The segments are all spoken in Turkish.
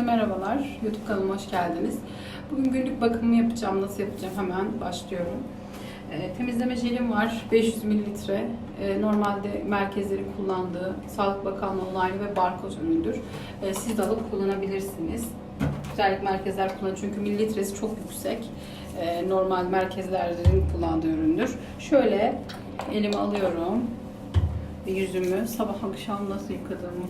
Herkese merhabalar. YouTube kanalıma hoş geldiniz. Bugün günlük bakımımı yapacağım. Nasıl yapacağım? Hemen başlıyorum. Ee, temizleme jelim var. 500 mililitre. Ee, normalde merkezleri kullandığı Sağlık Bakanlığı onaylı ve barkod üründür. Ee, siz de alıp kullanabilirsiniz. Özellikle merkezler kullanıyor çünkü mililitresi çok yüksek. Ee, normal merkezlerin kullandığı üründür. Şöyle elime alıyorum. Yüzümü sabah akşam nasıl yıkadığımı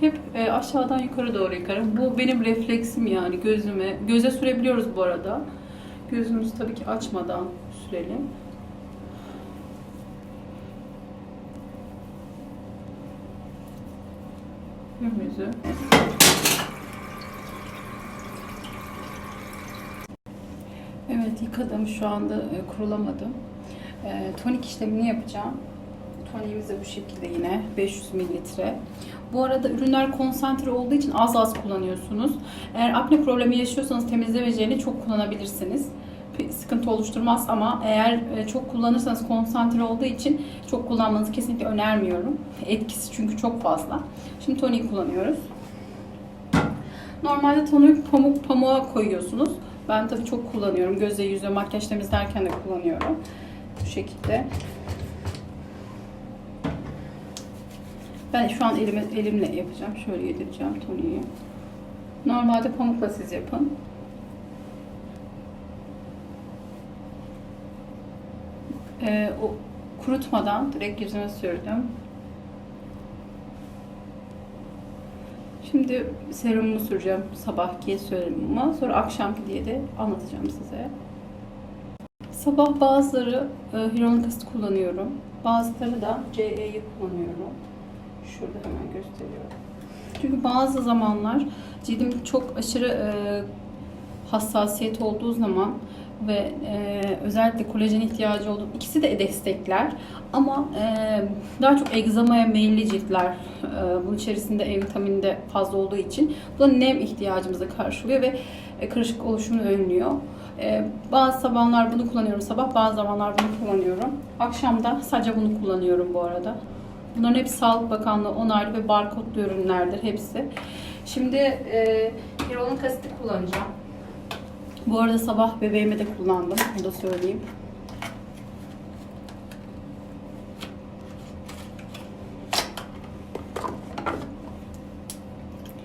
hep e, aşağıdan yukarı doğru yıkarım. Bu benim refleksim yani gözüme. Göze sürebiliyoruz bu arada. Gözümüzü tabii ki açmadan sürelim. Yüzümüzü. Evet yıkadım. Şu anda e, kurulamadım. E, tonik işlemini yapacağım. Toniğimiz bu şekilde yine 500 mililitre. Bu arada ürünler konsantre olduğu için az az kullanıyorsunuz. Eğer akne problemi yaşıyorsanız temizleme jelini çok kullanabilirsiniz. Sıkıntı oluşturmaz ama eğer e, çok kullanırsanız konsantre olduğu için çok kullanmanızı kesinlikle önermiyorum. Etkisi çünkü çok fazla. Şimdi toniği kullanıyoruz. Normalde toniği pamuk pamuğa koyuyorsunuz. Ben tabii çok kullanıyorum. Göze yüze makyaj temizlerken de kullanıyorum. Bu şekilde. Ben şu an elime, elimle yapacağım. Şöyle yedireceğim toniği. Normalde pamukla siz yapın. Ee, o kurutmadan direkt yüzüme sürdüm. Şimdi serumumu süreceğim. Sabahki serumumu. Sonra akşamki diye de anlatacağım size. Sabah bazıları e, hyaluronik asit kullanıyorum. Bazıları da CE'yi kullanıyorum. Şurada hemen gösteriyorum. Çünkü bazı zamanlar cildim çok aşırı e, hassasiyet olduğu zaman ve e, özellikle kolajen ihtiyacı olduğu ikisi de destekler ama e, daha çok egzamaya meyilli ciltler e, bunun içerisinde E vitamini de fazla olduğu için bu da nem ihtiyacımızı karşılıyor ve e, kırışık oluşumunu önlüyor. E, bazı zamanlar bunu kullanıyorum sabah bazı zamanlar bunu kullanıyorum. Akşamda sadece bunu kullanıyorum bu arada. Bunların hepsi Sağlık Bakanlığı onaylı ve barkodlu ürünlerdir hepsi. Şimdi e, hyaluronik asiti kullanacağım. Bu arada sabah bebeğime de kullandım. Onu da söyleyeyim.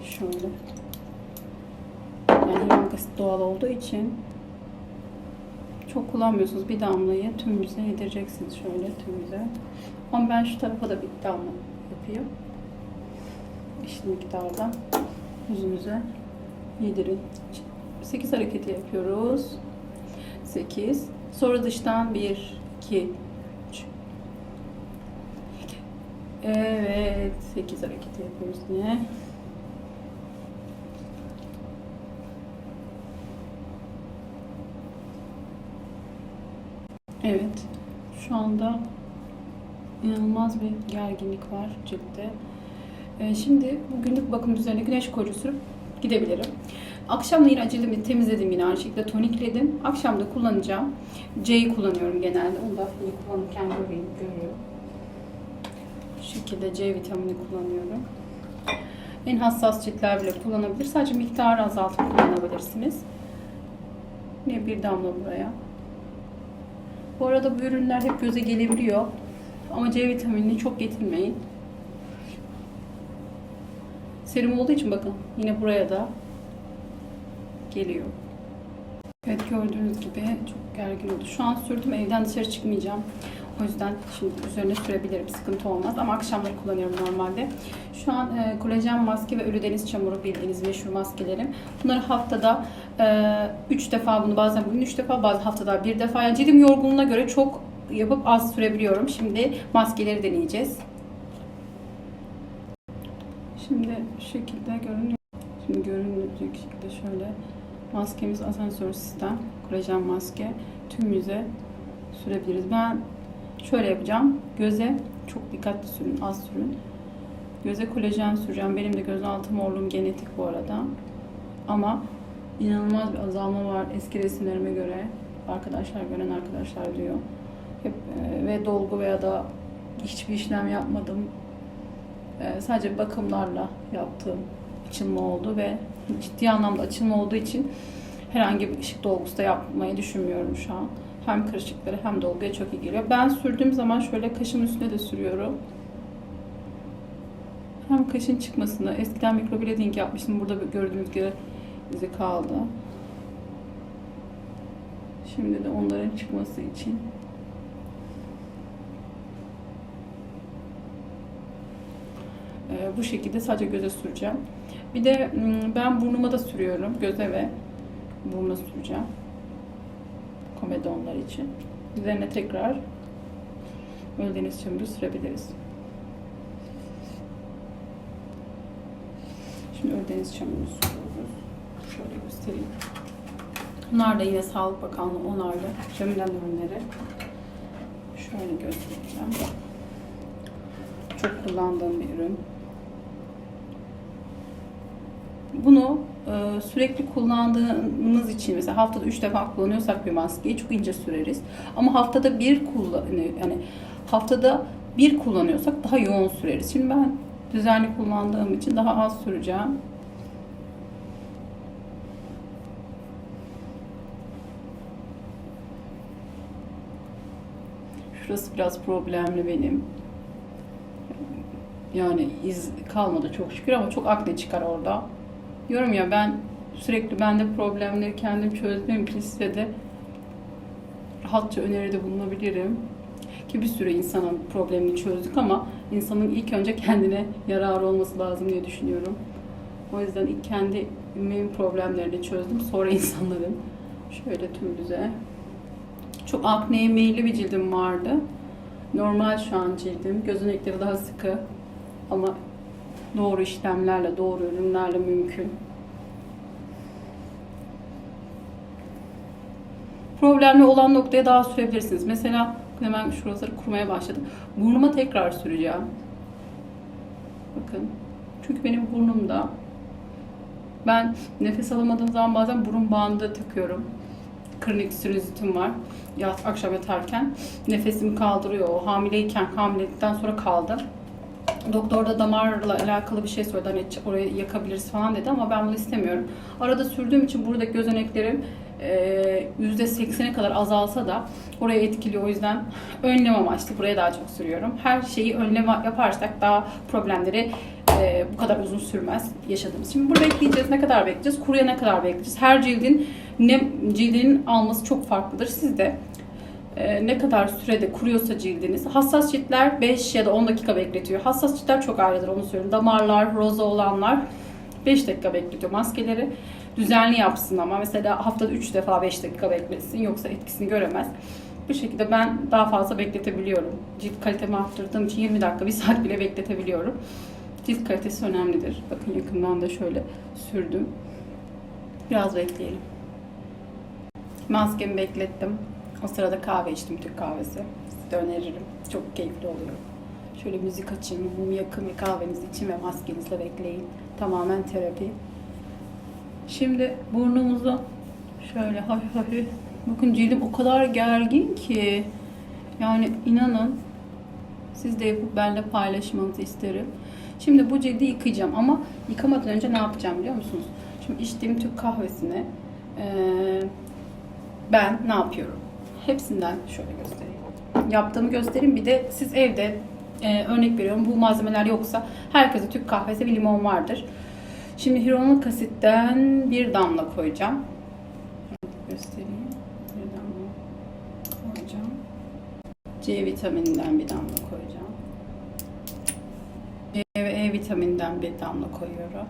Şöyle. Yani hyaluronik asit doğal olduğu için çok kullanmıyorsunuz. Bir damlayı tüm yüze yedireceksiniz şöyle tüm yüze. Ama ben şu tarafa da bir damla yapayım. Eşit miktarda yüzümüze yedirin. 8 hareketi yapıyoruz. 8. Sonra dıştan 1, 2, 3. Evet. 8 hareketi yapıyoruz yine. Evet. Şu anda inanılmaz bir gerginlik var ciltte. Ee, şimdi bu günlük bakım üzerine güneş koruyucu sürüp gidebilirim. Akşam yine cildimi temizledim yine aynı şekilde tonikledim. Akşam da kullanacağım. C'yi kullanıyorum genelde. Onu da yine kullanırken göreyim, görüyorum. Bu şekilde C vitamini kullanıyorum. En hassas ciltler bile kullanabilir. Sadece miktarı azaltıp kullanabilirsiniz. Yine bir damla buraya. Bu arada bu ürünler hep göze gelebiliyor. Ama C vitaminini çok getirmeyin. Serum olduğu için bakın yine buraya da geliyor. Evet gördüğünüz gibi çok gergin oldu. Şu an sürdüm evden dışarı çıkmayacağım. O yüzden şimdi üzerine sürebilirim. Sıkıntı olmaz ama akşamları kullanıyorum normalde. Şu an e, kolajen maske ve ölü deniz çamuru bildiğiniz meşhur maskelerim. Bunları haftada 3 e, defa bunu bazen bugün 3 defa bazen haftada bir defa. Yani cildim yorgunluğuna göre çok yapıp az sürebiliyorum. Şimdi maskeleri deneyeceğiz. Şimdi şu şekilde görünüyor. Şimdi görünecek şekilde şöyle maskemiz asansör sistem kolajen maske tüm yüze sürebiliriz. Ben şöyle yapacağım. Göze çok dikkatli sürün, az sürün. Göze kolajen süreceğim. Benim de göz altı morluğum genetik bu arada. Ama inanılmaz bir azalma var eski resimlerime göre. Arkadaşlar gören arkadaşlar diyor. Hep e, ve dolgu veya da hiçbir işlem yapmadım. E, sadece bakımlarla yaptığım açılma oldu ve ciddi anlamda açılma olduğu için herhangi bir ışık dolgusu da yapmayı düşünmüyorum şu an. Hem kırışıkları hem dolguya çok iyi geliyor. Ben sürdüğüm zaman şöyle kaşın üstüne de sürüyorum. Hem kaşın çıkmasını, eskiden mikroblading yapmıştım. Burada gördüğünüz gibi izi kaldı. Şimdi de onların çıkması için Ee, bu şekilde sadece göze süreceğim. Bir de ben burnuma da sürüyorum. Göze ve burnuna süreceğim. Komedonlar için. Üzerine tekrar Ölüdeniz çamuru sürebiliriz. Şimdi Ölüdeniz çamurunu sürüyoruz. Şöyle göstereyim. Bunlar da yine Sağlık Bakanlığı onarlı jamilen ürünleri. Şöyle göstereceğim. Çok kullandığım bir ürün. Bunu e, sürekli kullandığımız için mesela haftada 3 defa kullanıyorsak bir maskeyi çok ince süreriz. Ama haftada bir kullan yani haftada bir kullanıyorsak daha yoğun süreriz. Şimdi ben düzenli kullandığım için daha az süreceğim. Şurası biraz problemli benim. Yani iz kalmadı çok şükür ama çok akne çıkar orada. Diyorum ya ben sürekli bende problemleri kendim çözdüğüm için size de rahatça öneride bulunabilirim. Ki bir sürü insanın problemini çözdük ama insanın ilk önce kendine yararı olması lazım diye düşünüyorum. O yüzden ilk kendimin problemlerini çözdüm. Sonra insanların şöyle tüm düze. Çok akneye meyilli bir cildim vardı. Normal şu an cildim. Gözenekleri daha sıkı. Ama doğru işlemlerle, doğru ürünlerle mümkün. Problemli olan noktaya daha sürebilirsiniz. Mesela hemen şuraları kurmaya başladım. Burnuma tekrar süreceğim. Bakın. Çünkü benim burnumda ben nefes alamadığım zaman bazen burun bandı takıyorum. Kronik sinüzitim var. Ya akşam yatarken nefesimi kaldırıyor. O hamileyken, hamilelikten sonra kaldı. Doktor da damarla alakalı bir şey söyledi. Hani orayı yakabiliriz falan dedi ama ben bunu istemiyorum. Arada sürdüğüm için buradaki gözeneklerim e, %80'e kadar azalsa da oraya etkiliyor. O yüzden önlem amaçlı buraya daha çok sürüyorum. Her şeyi önlem yaparsak daha problemleri e, bu kadar uzun sürmez yaşadığımız. Şimdi burada bekleyeceğiz. Ne kadar bekleyeceğiz? Kuruyana kadar bekleyeceğiz. Her cildin ne cildinin alması çok farklıdır. Siz de e, ne kadar sürede kuruyorsa cildiniz. Hassas ciltler 5 ya da 10 dakika bekletiyor. Hassas ciltler çok ayrıdır onu söyleyeyim. Damarlar, roza olanlar 5 dakika bekletiyor maskeleri. Düzenli yapsın ama mesela haftada 3 defa 5 dakika bekletsin yoksa etkisini göremez. Bu şekilde ben daha fazla bekletebiliyorum. Cilt kalitemi arttırdığım için 20 dakika, 1 saat bile bekletebiliyorum. Cilt kalitesi önemlidir. Bakın yakından da şöyle sürdüm. Biraz bekleyelim. Maskemi beklettim. O sırada kahve içtim, Türk kahvesi. Size öneririm. Çok keyifli oluyor. Şöyle müzik açın, mum yakın ve kahvenizi için ve maskenizle bekleyin. Tamamen terapi. Şimdi burnumuzu şöyle hafif hafif bakın cildim o kadar gergin ki yani inanın siz de yapıp benimle paylaşmanızı isterim. Şimdi bu cildi yıkayacağım ama yıkamadan önce ne yapacağım biliyor musunuz? Şimdi içtiğim Türk kahvesini eee, ben ne yapıyorum? Hepsinden şöyle göstereyim. Yaptığımı göstereyim. Bir de siz evde e, örnek veriyorum bu malzemeler yoksa herkese Türk kahvesi bir limon vardır. Şimdi hyaluronik asitten bir damla koyacağım. Göstereyim. Bir damla koyacağım. C vitamininden bir damla koyacağım. C ve E vitamininden bir damla koyuyorum.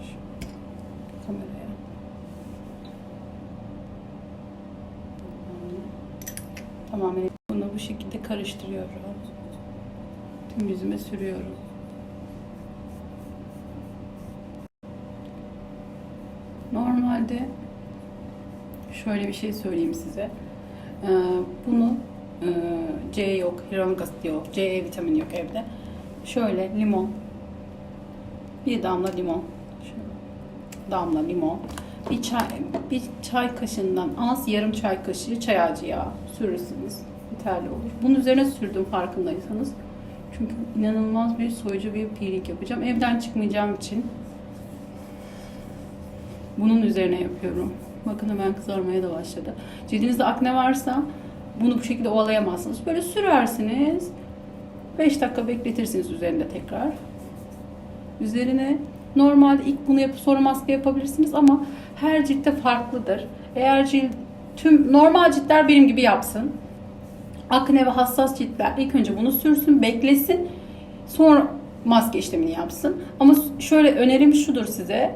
Şu kameraya. Tamamen bunu bu şekilde karıştırıyoruz. Tüm yüzüme sürüyorum. Normalde şöyle bir şey söyleyeyim size. Ee, bunu e, C yok, hyaluronik asit yok, C E vitamini yok evde. Şöyle limon. Bir damla limon. Şöyle damla limon. Bir çay, bir çay kaşığından az yarım çay kaşığı çay ağacı yağı sürürsünüz. Yeterli olur. Bunun üzerine sürdüm farkındaysanız. Çünkü inanılmaz bir soyucu bir peeling yapacağım. Evden çıkmayacağım için Bunun üzerine yapıyorum. Bakın hemen kızarmaya da başladı. Cildinizde akne varsa bunu bu şekilde ovalayamazsınız. Böyle sürersiniz. 5 dakika bekletirsiniz üzerinde tekrar. Üzerine normalde ilk bunu yapıp sonra maske yapabilirsiniz ama her ciltte farklıdır. Eğer cilt tüm normal ciltler benim gibi yapsın. Akne ve hassas ciltler ilk önce bunu sürsün, beklesin. Sonra maske işlemini yapsın. Ama şöyle önerim şudur size.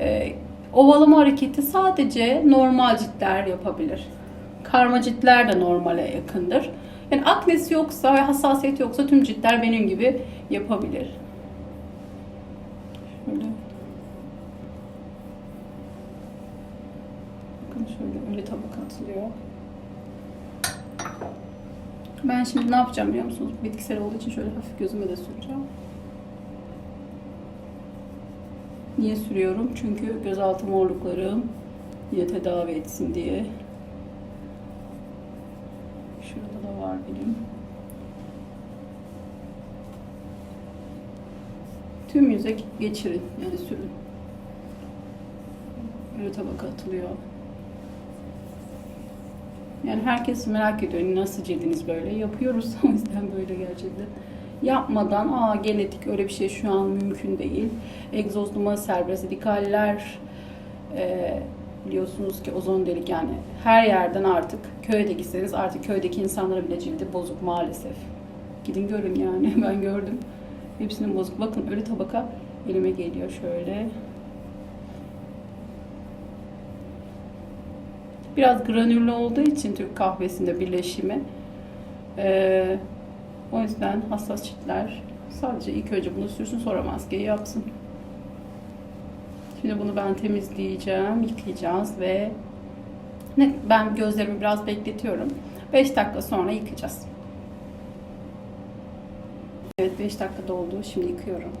Ee, ovalama hareketi sadece normal ciltler yapabilir. Karma ciltler de normale yakındır. Yani aknesi yoksa ve hassasiyeti yoksa tüm ciltler benim gibi yapabilir. Şöyle. Bakın şöyle öyle tabaka atılıyor. Ben şimdi ne yapacağım biliyor musunuz? Bitkisel olduğu için şöyle hafif gözüme de süreceğim. Niye sürüyorum? Çünkü gözaltı morluklarım yine tedavi etsin diye. Şurada da var benim. Tüm yüze geçirin. Yani sürün. Böyle tabaka atılıyor. Yani herkes merak ediyor nasıl cildiniz böyle. Yapıyoruz o yüzden böyle gerçekten. Yapmadan aa genetik öyle bir şey şu an mümkün değil. Egzoz numara serbest radikaller e, biliyorsunuz ki ozon delik yani her yerden artık köyde gitseniz artık köydeki insanların bile cildi bozuk maalesef. Gidin görün yani ben gördüm. Hepsinin bozuk. Bakın öyle tabaka elime geliyor şöyle. Biraz granüllü olduğu için Türk kahvesinde birleşimi. Ee, o yüzden hassas ciltler sadece ilk önce bunu sürsün sonra maskeyi yapsın. Şimdi bunu ben temizleyeceğim, yıkayacağız ve ne, ben gözlerimi biraz bekletiyorum. 5 dakika sonra yıkayacağız. Evet 5 dakika doldu. Şimdi yıkıyorum.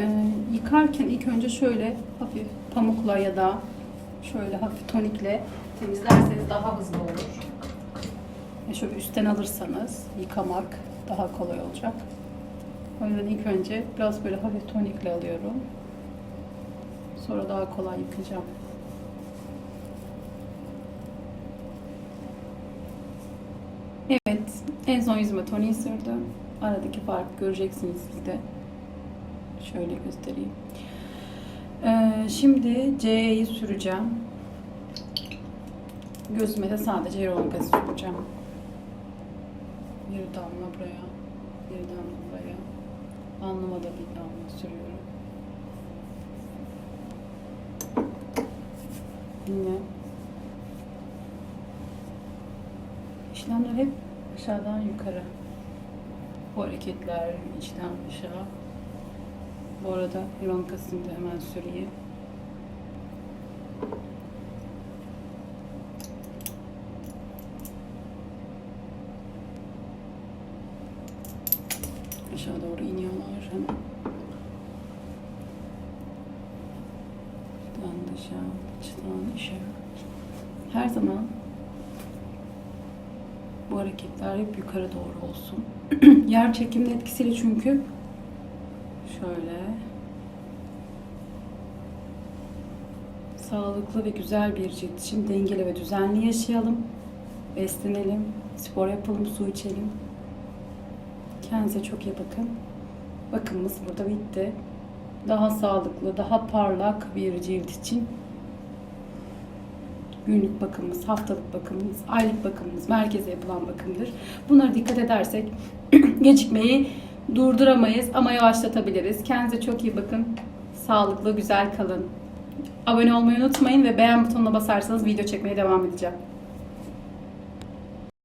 Ee, yıkarken ilk önce şöyle hafif pamukla ya da şöyle hafif tonikle temizlerseniz daha hızlı olur. E şöyle üstten alırsanız yıkamak daha kolay olacak. O yüzden ilk önce biraz böyle hafif tonikle alıyorum. Sonra daha kolay yıkayacağım. Evet, en son yüzüme toniği sürdüm. Aradaki farkı göreceksiniz siz de. Şöyle göstereyim. Ee, şimdi C'yi süreceğim. Gözüme de sadece hyaluronik asit süreceğim. Bir damla buraya, bir damla buraya. Alnıma da bir damla sürüyorum. Yine. İşlemler hep aşağıdan yukarı. Bu hareketler içten aşağı. Bu arada asitini de hemen süreyim. Aşağı doğru iniyorlar hemen. Dıştan dışa, dıştan dışa. Her zaman bu hareketler hep yukarı doğru olsun. Yer çekiminin etkisiyle çünkü şöyle sağlıklı ve güzel bir cilt için dengeli ve düzenli yaşayalım. Beslenelim, spor yapalım, su içelim. Kendinize çok iyi bakın. Bakımımız burada bitti. Daha sağlıklı, daha parlak bir cilt için günlük bakımımız, haftalık bakımımız, aylık bakımımız, merkeze yapılan bakımdır. Bunlara dikkat edersek gecikmeyi durduramayız ama yavaşlatabiliriz. Kendinize çok iyi bakın. Sağlıklı, güzel kalın. Abone olmayı unutmayın ve beğen butonuna basarsanız video çekmeye devam edeceğim.